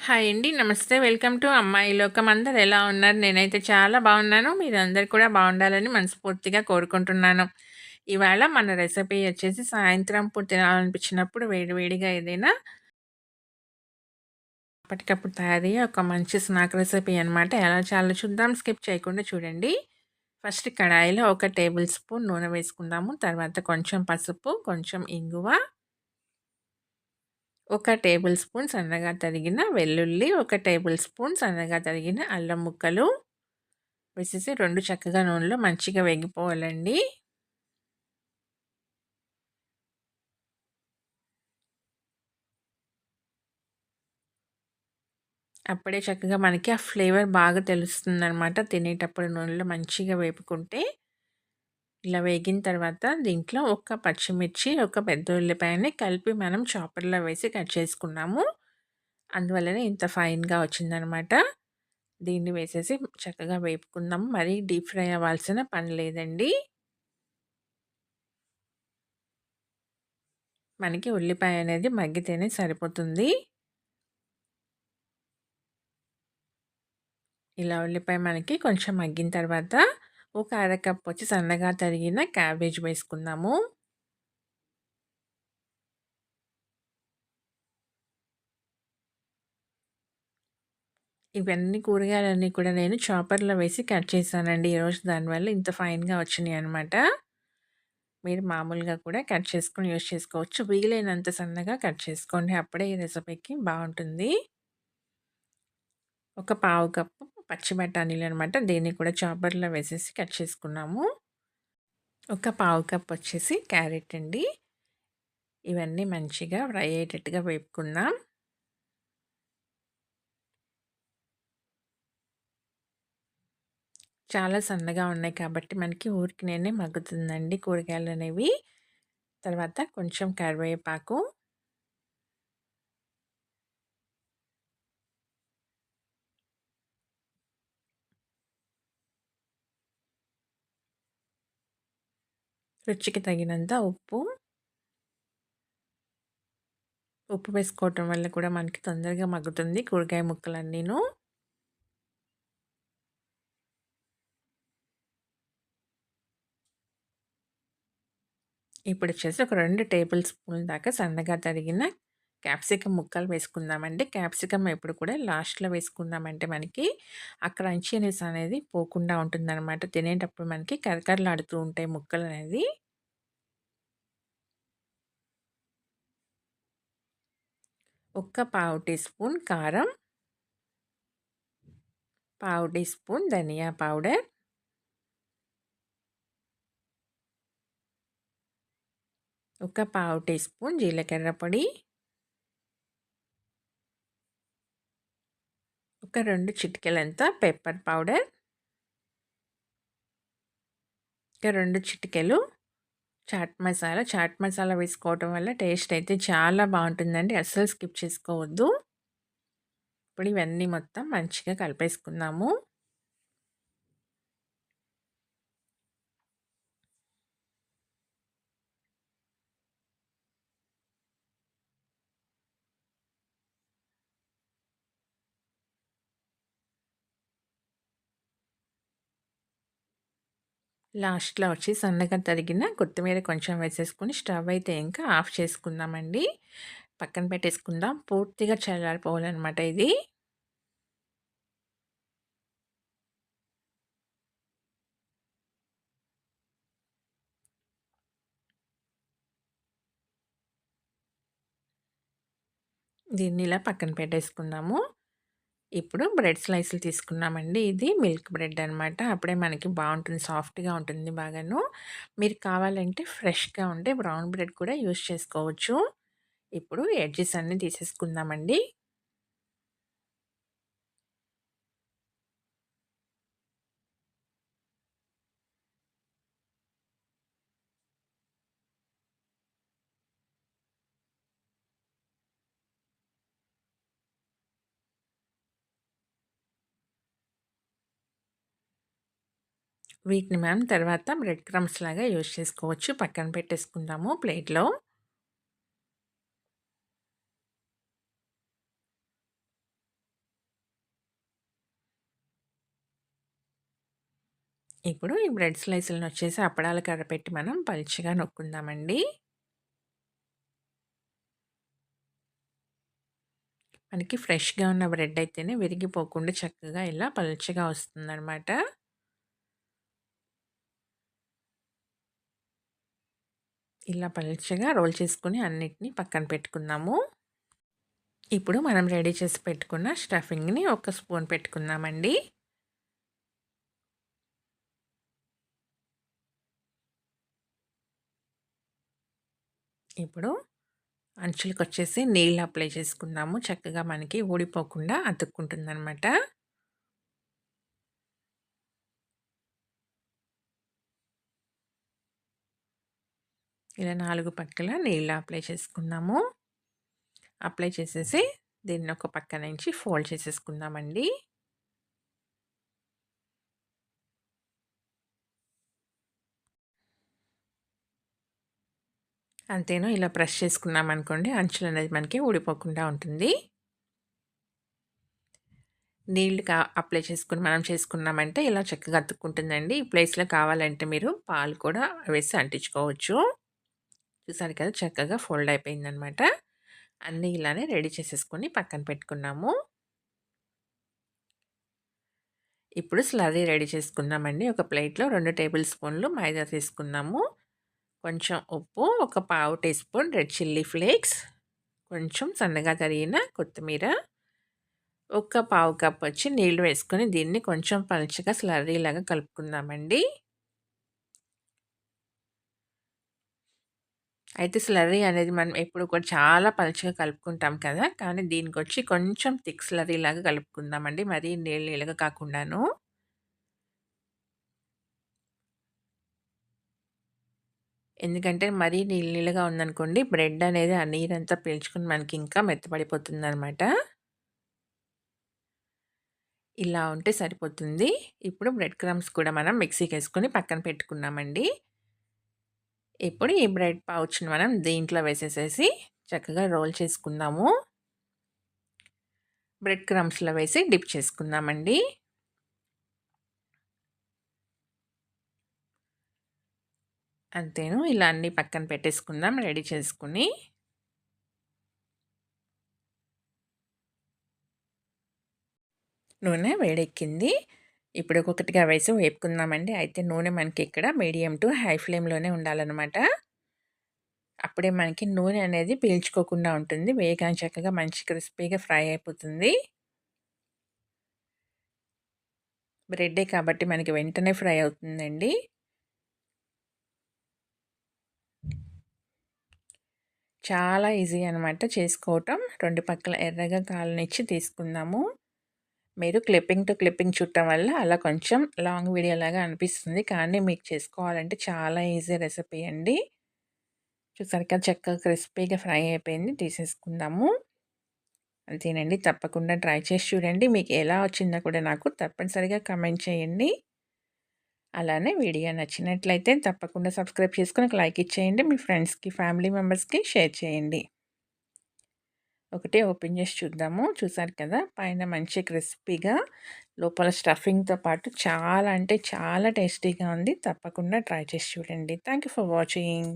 Hi అండి. నమస్తే. Welcome to అమ్మాయి లోకం. అందరు ఎలా ఉన్నారు? నేనైతే చాలా బాగున్నాను. మీరందరు కూడా బాగుండాలని మనస్ఫూర్తిగా కోరుకుంటున్నాను. ఇవాళ మన రెసిపీ వచ్చేసి సాయంత్రం పూట తినాలనిపించినప్పుడు వేడివేడిగా ఏదైనా అప్పటికప్పుడు తయారయ్యే ఒక మంచి స్నాక్ రెసిపీ అనమాట. ఎలా చాలా చూద్దాం. స్కిప్ చేయకుండా చూడండి. ఫస్ట్ కడాయిలో ఒక టేబుల్ స్పూన్ నూనె వేసుకుందాము. తర్వాత కొంచెం పసుపు, కొంచెం ఇంగువ ఒక టేబుల్ స్పూన్ సన్నగా తరిగిన వెల్లుల్లి ఒక టేబుల్ స్పూన్ సన్నగా తరిగిన అల్లం ముక్కలు. వేసేసి రెండు చక్కగా నూనెలో మంచిగా వేగిపోవాలండి. అప్పుడే చక్కగా మనకి ఆ ఫ్లేవర్ బాగా తెలుస్తుంది అనమాట తినేటప్పుడు నూనెలో మంచిగా వేపుకుంటే. ఇలా వేగిన తర్వాత దీంట్లో ఒక పచ్చిమిర్చి ఒక పెద్ద ఉల్లిపాయని కలిపి మనం చాపర్లో వేసి కట్ చేసుకున్నాము. అందువల్లనే ఇంత ఫైన్గా వచ్చిందనమాట. దీన్ని వేసేసి చక్కగా వేపుకుందాం మరీ డీప్ ఫ్రై అవ్వాల్సిన పని లేదండి. మనకి ఉల్లిపాయ అనేది మగ్గితేనే సరిపోతుంది. ఇలా ఉల్లిపాయ మనకి కొంచెం మగ్గిన తర్వాత ఒక అరకప్ వచ్చి సన్నగా తరిగిన క్యాబేజ్ వేసుకున్నాము ఇవన్నీ కూరగాయలన్నీ కూడా నేను చాపర్లో వేసి కట్ చేశానండి. ఈరోజు దానివల్ల ఇంత ఫైన్గా వచ్చినాయి అనమాట మీరు మామూలుగా కూడా కట్ చేసుకొని యూజ్ చేసుకోవచ్చు. వీలైనంత సన్నగా కట్ చేసుకోండి. అప్పుడే ఈ రెసిపీకి బాగుంటుంది. ఒక పావు కప్పు పచ్చి బఠానీలు అనమాట దీన్ని కూడా చాపర్లో వేసేసి కట్ చేసుకున్నాము. ఒక పావు కప్ వచ్చేసి క్యారెట్ అండి. ఇవన్నీ మంచిగా ఫ్రై అయ్యేటట్టుగా వేపుకుందాం. చాలా సన్నగా ఉన్నాయి కాబట్టి మనకి ఊరికి నేనే మగ్గుతుందండి కూరగాయలు అనేవి తర్వాత కొంచెం కరివేపాకు రుచికి తగినంత ఉప్పు. ఉప్పు వేసుకోవటం వల్ల కూడా మనకి తొందరగా మగ్గుతుంది కూరగాయ ముక్కలన్నీను. ఇప్పుడు వచ్చేసి ఒక రెండు టేబుల్ స్పూన్ దాకా సన్నగా తరిగిన క్యాప్సికమ్ ముక్కలు వేసుకుందామండి. క్యాప్సికమ్ ఎప్పుడు కూడా లాస్ట్లో వేసుకుందామంటే మనకి ఆ క్రంచీనెస్ అనేది పోకుండా ఉంటుందన్నమాట. తినేటప్పుడు మనకి కరకరలాడుతూ ఉంటాయి ముక్కలు అనేది. ఒక్క పావు టీ స్పూన్ కారం. పావు టీ స్పూన్ ధనియా పౌడర్. ఒక పావు టీ స్పూన్ జీలకర్ర పొడి. ఒక రెండు చిటికెలంతా పెప్పర్ పౌడర్. ఒక రెండు చిటికెలు చాట్ మసాలా. చాట్ మసాలా వేసుకోవటం వల్ల టేస్ట్ అయితే చాలా బాగుంటుందండి. అస్సలు స్కిప్ చేసుకోవద్దు. ఇప్పుడు ఇవన్నీ మొత్తం మంచిగా కలిపేసుకున్నాము లాస్ట్లో వచ్చి సన్నగా తరిగిన కొత్తిమీర కొంచెం వేసేసుకొని స్టవ్ అయితే ఇంకా ఆఫ్ చేసుకుందామండి. పక్కన పెట్టేసుకుందాం. పూర్తిగా చల్లారిపోవాలన్నమాట ఇది. దీన్ని ఇలా పక్కన పెట్టేసుకుందాము. ఇప్పుడు బ్రెడ్ స్లైసులు తీసుకున్నామండి. ఇది మిల్క్ బ్రెడ్ అనమాట అప్పుడే మనకి బాగుంటుంది. సాఫ్ట్గా ఉంటుంది బాగాను. మీరు కావాలంటే ఫ్రెష్గా ఉండే బ్రౌన్ బ్రెడ్ కూడా యూస్ చేసుకోవచ్చు. ఇప్పుడు ఎడ్జెస్ అన్నీ తీసేసుకుందామండి. వీటిని మనం తర్వాత బ్రెడ్ క్రమ్స్ లాగా యూజ్ చేసుకోవచ్చు. పక్కన పెట్టేసుకుందాము ప్లేట్లో. ఇప్పుడు ఈ బ్రెడ్ స్లైసులను వచ్చేసి అప్పడాలు కర్రపెట్టి మనం పలుచగా నొక్కుందామండి. మనకి ఫ్రెష్గా ఉన్న బ్రెడ్ అయితేనే విరిగిపోకుండా చక్కగా ఇలా పలుచగా వస్తుందన్నమాట. ఇలా పలుచగా రోల్ చేసుకుని అన్నిటిని పక్కన పెట్టుకున్నాము. ఇప్పుడు మనం రెడీ చేసి పెట్టుకున్న స్టఫింగ్‌ని ఒక స్పూన్ పెట్టుకున్నామండి ఇప్పుడు అంచులకొచ్చేసి నీళ్ళు అప్లై చేసుకున్నాము చక్కగా మనకి ఊడిపోకుండా అతుక్కుంటుందన్నమాట. ఇలా నాలుగు పక్కల నీళ్ళు అప్లై చేసుకుందాము. అప్లై చేసేసి దీన్ని ఒక పక్క నుంచి ఫోల్డ్ చేసేసుకుందామండి. అంతేనో ఇలా ప్రెస్ చేసుకున్నామనుకోండి అంచులు అనేది మనకి ఊడిపోకుండా ఉంటుంది నీళ్ళు కా అప్లై చేసుకుని మనం చేసుకున్నామంటే ఇలా చక్కగా అతుక్కుంటుందండి ఈ ప్లేస్లో కావాలంటే మీరు పాలు కూడా వేసి అంటించుకోవచ్చు చూసారు కదా! చక్కగా ఫోల్డ్ అయిపోయిందనమాట. అన్నీ ఇలానే రెడీ చేసేసుకొని పక్కన పెట్టుకున్నాము. ఇప్పుడు స్లరీ రెడీ చేసుకున్నామండి ఒక ప్లేట్లో రెండు టేబుల్ స్పూన్లు మైదా తీసుకున్నాము. కొంచెం ఉప్పు ఒక పావు teaspoon red chilli flakes కొంచెం సన్నగా తరిగిన కొత్తిమీర ఒక పావు కప్ వచ్చి నీళ్ళు వేసుకొని దీన్ని కొంచెం పలుచగా స్లర్రీలాగా కలుపుకుందామండి. అయితే స్లర్రీ అనేది మనం ఎప్పుడు కూడా చాలా పలుచగా కలుపుకుంటాం కదా! కానీ దీనికి వచ్చి కొంచెం థిక్ స్లర్రీ లాగా కలుపుకుందామండి. మరీ నీళ్ళు నీళ్ళగా కాకుండాను. ఎందుకంటే మరీ నీళ్ళు నీళ్ళగా ఉందనుకోండి బ్రెడ్ అనేది ఆ నీరంతా పీల్చుకుని మనకి ఇంకా మెత్తపడిపోతుందనమాట ఇలా ఉంటే సరిపోతుంది. ఇప్పుడు బ్రెడ్ క్రమ్స్ కూడా మనం మిక్సీకి వేసుకొని పక్కన పెట్టుకున్నామండి. ఇప్పుడు ఈ బ్రెడ్ పౌచ్ని మనం దీంట్లో వేసేసేసి చక్కగా రోల్ చేసుకుందాము. బ్రెడ్ క్రమ్స్లో వేసి డిప్ చేసుకుందామండి. అంతేను ఇలా అన్నీ పక్కన పెట్టేసుకుందాం రెడీ చేసుకుని. నూనె వేడెక్కింది. ఇప్పుడు ఒక్కొక్కటిగా వేసి వేపుకుందామండి. అయితే నూనె మనకి ఇక్కడ మీడియం టు హై ఫ్లేమ్లోనే ఉండాలన్నమాట. అప్పుడే మనకి నూనె అనేది పీల్చుకోకుండా ఉంటుంది. వేగాని చక్కగా మంచి క్రిస్పీగా ఫ్రై అయిపోతుంది. బ్రెడ్డే కాబట్టి మనకి వెంటనే ఫ్రై అవుతుందండి. చాలా ఈజీ అనమాట చేసుకోవటం. రెండు పక్కల ఎర్రగా కాలనిచ్చి తీసుకుందాము. మీరు క్లిప్పింగ్ టు క్లిప్పింగ్ చుట్టడం వల్ల అలా కొంచెం లాంగ్ వీడియో లాగా అనిపిస్తుంది. కానీ మీకు చేసుకోవాలంటే చాలా ఈజీ రెసిపీ అండి. చూసారు కదా చక్కగా క్రిస్పీగా ఫ్రై అయిపోయింది. తీసేసుకుందాము. అంతేనండి తప్పకుండా ట్రై చేసి చూడండి. మీకు ఎలా వచ్చిందో కూడా నాకు తప్పనిసరిగా కమెంట్ చేయండి. అలానే వీడియో నచ్చినట్లయితే తప్పకుండా సబ్స్క్రైబ్ చేసుకుని ఒక లైక్ ఇచ్చేయండి. మీ ఫ్రెండ్స్కి ఫ్యామిలీ మెంబర్స్కి షేర్ చేయండి. ఒకటే ఓపెన్ చేసి చూద్దాము. చూసారు కదా? పైన మంచి క్రిస్పీగా లోపల స్టఫింగ్తో పాటు చాలా అంటే చాలా టేస్టీగా ఉంది. తప్పకుండా ట్రై చేసి చూడండి. Thank for watching.